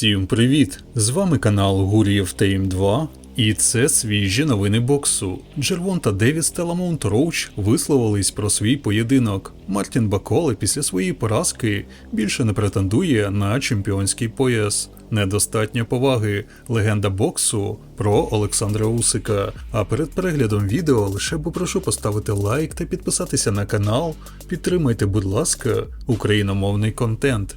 Всім привіт! З вами канал Гурієв Тейм 2. І це свіжі новини боксу. Джервонта Девіс та Ламонт Роуч висловились про свій поєдинок. Мартін Баколе після своєї поразки більше не претендує на чемпіонський пояс. Недостатньо поваги. Легенда боксу про Олександра Усика. А перед переглядом відео лише попрошу поставити лайк та підписатися на канал. Підтримайте, будь ласка, україномовний контент.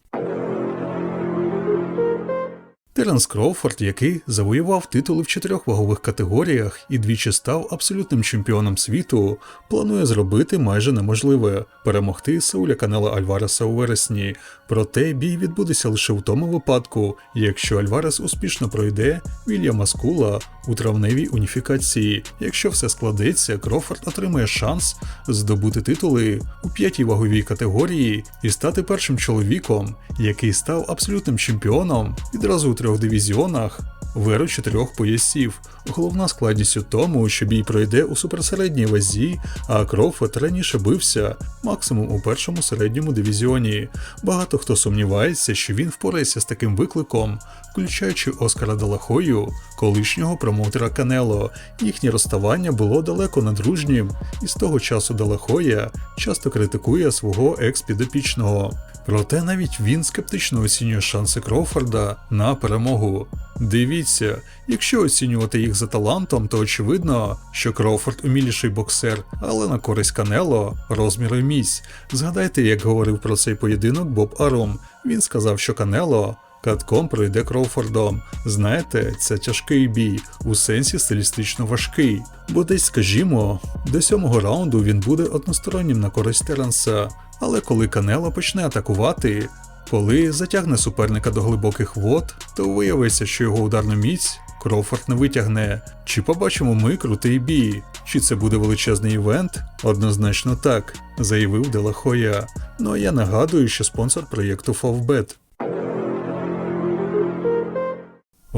Теренс Кроуфорд, який завоював титули в чотирьох вагових категоріях і двічі став абсолютним чемпіоном світу, планує зробити майже неможливе перемогти Сауля Канела Альвареса у вересні. Проте бій відбудеться лише в тому випадку, якщо Альварес успішно пройде Вільяма Скула у травневій уніфікації. Якщо все складеться, Кроуфорд отримає шанс здобути титули у п'ятій ваговій категорії і стати першим чоловіком, який став абсолютним чемпіоном відразу трьох дивізіонах. Веру чотирьох поясів. Головна складність у тому, що бій пройде у суперсередній вазі, а Кроуфорд раніше бився максимум у першому середньому дивізіоні. Багато хто сумнівається, що він впорається з таким викликом, включаючи Оскара Далахою, колишнього промоутера Канело. Їхнє розставання було далеко недружнім, і з того часу Далахоя часто критикує свого екс-підопічного. Проте навіть він скептично оцінює шанси Кроуфорда на перемогу. Дивіться, якщо оцінювати їх за талантом, то очевидно, що Кроуфорд уміліший боксер, але на користь Канело розміри місць. Згадайте, як говорив про цей поєдинок Боб Аром. Він сказав, що Канело катком пройде Кроуфордом. Знаєте, це тяжкий бій, у сенсі стилістично важкий. Бо десь, скажімо, до сьомого раунду він буде одностороннім на користь Теренса. Але коли Канела почне атакувати, коли затягне суперника до глибоких вод, то виявиться, що його ударну міць Крофорд не витягне. Чи побачимо ми крутий бій? Чи це буде величезний івент? Однозначно так, заявив Делахоя. Ну а я нагадую, що спонсор проєкту Favbet.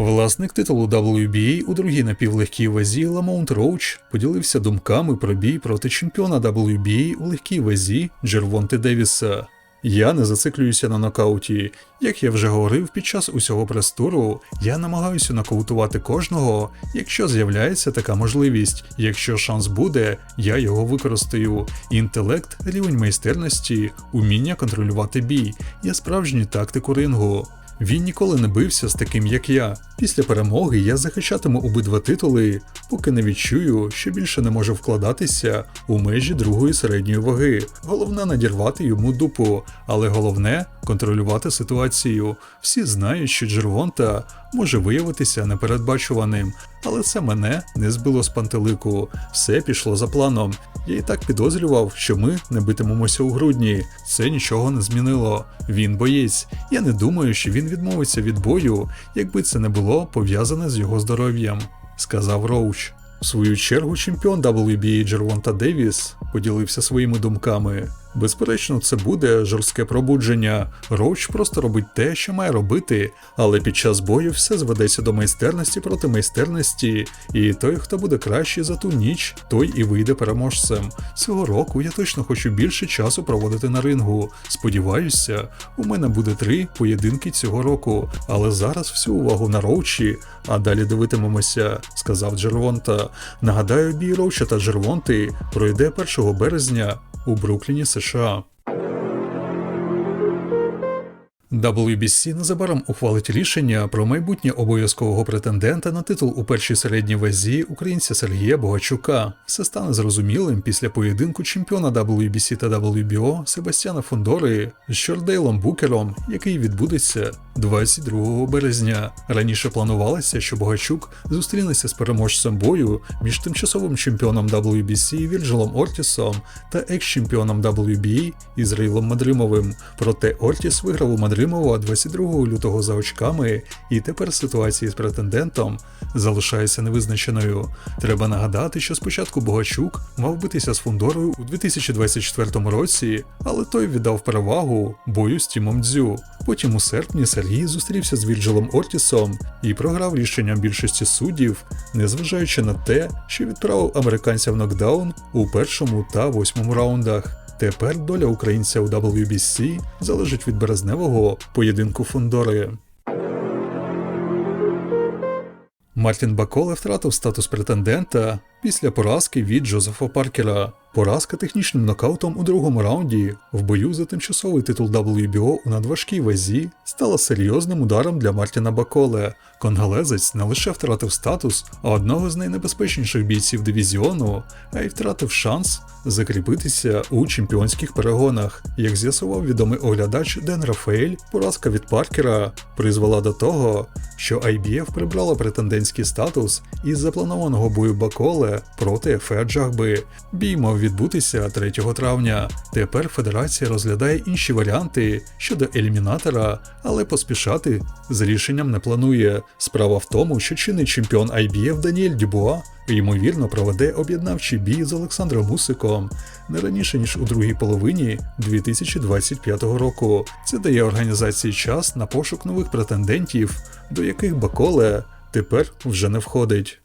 Власник титулу WBA у другій напівлегкій вазі Ламонт Роуч поділився думками про бій проти чемпіона WBA у легкій вазі Джервонти Девіса. Я не зациклююся на нокауті. Як я вже говорив під час усього прес-туру, я намагаюся нокаутувати кожного, якщо з'являється така можливість. Якщо шанс буде, я його використаю. Інтелект, рівень майстерності, уміння контролювати бій. Я справжній тактик у рингу. Він ніколи не бився з таким, як я. Після перемоги я захищатиму обидва титули, поки не відчую, що більше не можу вкладатися у межі другої середньої ваги. Головне надірвати йому дупу, але головне контролювати ситуацію. Всі знають, що Джервонта може виявитися непередбачуваним, але це мене не збило з пантелику. Все пішло за планом. Я і так підозрював, що ми не битимемося у грудні. Це нічого не змінило. Він боєць. Я не думаю, що він відмовиться від бою, якби це не було пов'язане з його здоров'ям, сказав Роуч. В свою чергу чемпіон WBA Джервонта Девіс поділився своїми думками. Безперечно, це буде жорстке пробудження. Роуч просто робить те, що має робити, але під час бою все зведеться до майстерності проти майстерності, і той, хто буде кращий за ту ніч, той і вийде переможцем. Цього року я точно хочу більше часу проводити на рингу. Сподіваюся, у мене буде три поєдинки цього року, але зараз всю увагу на Роучі, а далі дивитимемося, сказав Джервонта. Нагадаю, бій Роуча та Джервонти пройде 1 березня у Брукліні, США. sure. WBC незабаром ухвалить рішення про майбутнє обов'язкового претендента на титул у першій середній вазі українця Сергія Богачука. Все стане зрозумілим після поєдинку чемпіона WBC та WBO Себастьяна Фондори з Щордейлом Букером, який відбудеться 22 березня. Раніше планувалося, що Богачук зустрінеться з переможцем бою між тимчасовим чемпіоном WBC Вільджелом Ортісом та екс-чемпіоном WBA Ізраїлом Мадримовим. Проте Ортіс виграв у Мадримова 22 лютого за очками, і тепер ситуація з претендентом залишається невизначеною. Треба нагадати, що спочатку Богачук мав битися з Фундорою у 2024 році, але той віддав перевагу бою з Тімом Дзю. Потім у серпні Сергій зустрівся з Вільджелом Ортісом і програв рішенням більшості суддів, незважаючи на те, що відправив американця в нокдаун у першому та восьмому раундах. Тепер доля українця у WBC залежить від березневого поєдинку Фондори. Мартін Баколе втратив статус претендента після поразки від Джозефа Паркера. Поразка технічним нокаутом у другому раунді в бою за тимчасовий титул WBO у надважкій вазі стала серйозним ударом для Мартіна Баколе. Конгалезець не лише втратив статус одного з найнебезпечніших бійців дивізіону, а й втратив шанс закріпитися у чемпіонських перегонах. Як з'ясував відомий оглядач Ден Рафаель, поразка від Паркера призвела до того, що IBF прибрала претендентський статус із запланованого бою Баколе проти Ефе Джагби. Бій мав відбутися 3 травня. Тепер федерація розглядає інші варіанти щодо елімінатора, але поспішати з рішенням не планує. Справа в тому, що чинний чемпіон IBF Даніель Дюбуа ймовірно проведе об'єднавчий бій з Олександром Мусиком не раніше ніж у другій половині 2025 року. Це дає організації час на пошук нових претендентів, до яких Баколе тепер вже не входить.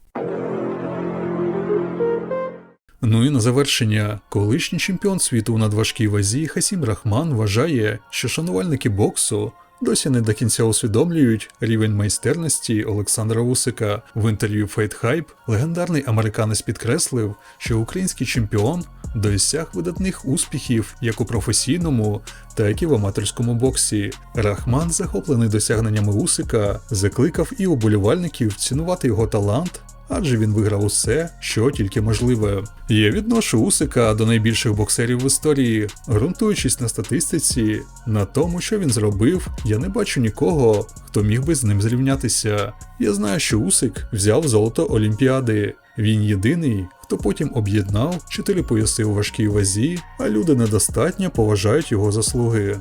Ну і на завершення, колишній чемпіон світу у надважкій вазі Хасім Рахман вважає, що шанувальники боксу досі не до кінця усвідомлюють рівень майстерності Олександра Усика. В інтерв'ю Fight Hype легендарний американець підкреслив, що український чемпіон досяг видатних успіхів як у професійному, так і в аматорському боксі. Рахман, захоплений досягненнями Усика, закликав і уболівальників цінувати його талант адже він виграв усе, що тільки можливе. Я відношу Усика до найбільших боксерів в історії, ґрунтуючись на статистиці, на тому, що він зробив, я не бачу нікого, хто міг би з ним зрівнятися. Я знаю, що Усик взяв золото Олімпіади. Він єдиний, хто потім об'єднав чотири пояси у важкій вазі, а люди недостатньо поважають його заслуги,